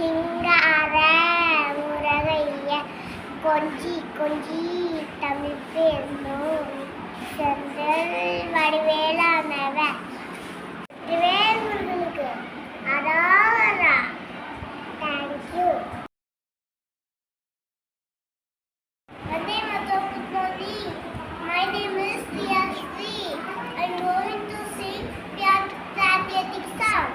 ஹிங்கார உறவைய கொஞ்சி கொஞ்சி தமிழ் பேசும் செந்தல் வடிவேலானவன் வேல்முருகனுக்கு அதாரா thank you Vande Mataram good morning my name is பியாஸ்ரீ I going to sing பியாட் சாம்பியத்திக் சாங்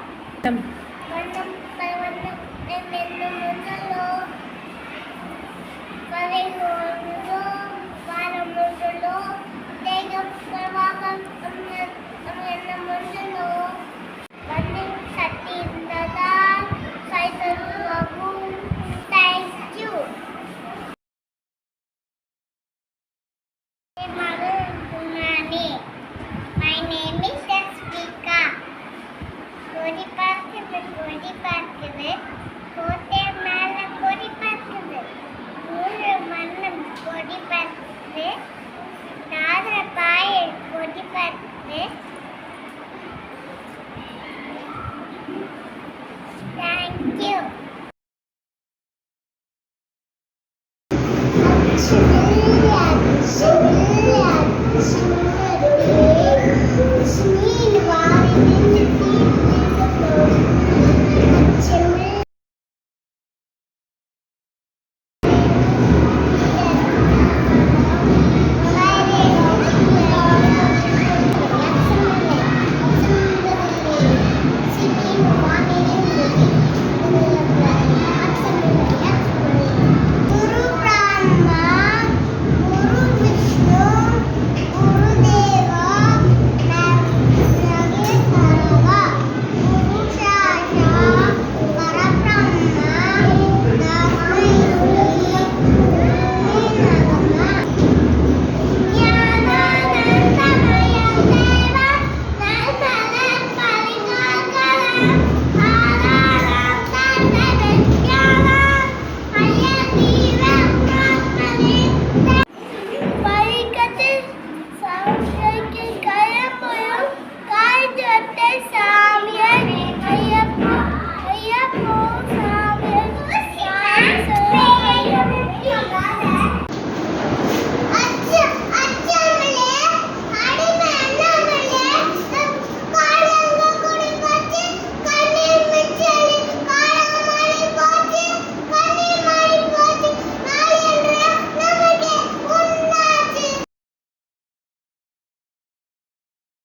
கொடி பார்க்குது கோட்டை மேல கொடி பார்க்குது ஊரு மண்ணம் கொடி பார்க்குது தாதுர பாய கொடி பார்க்குது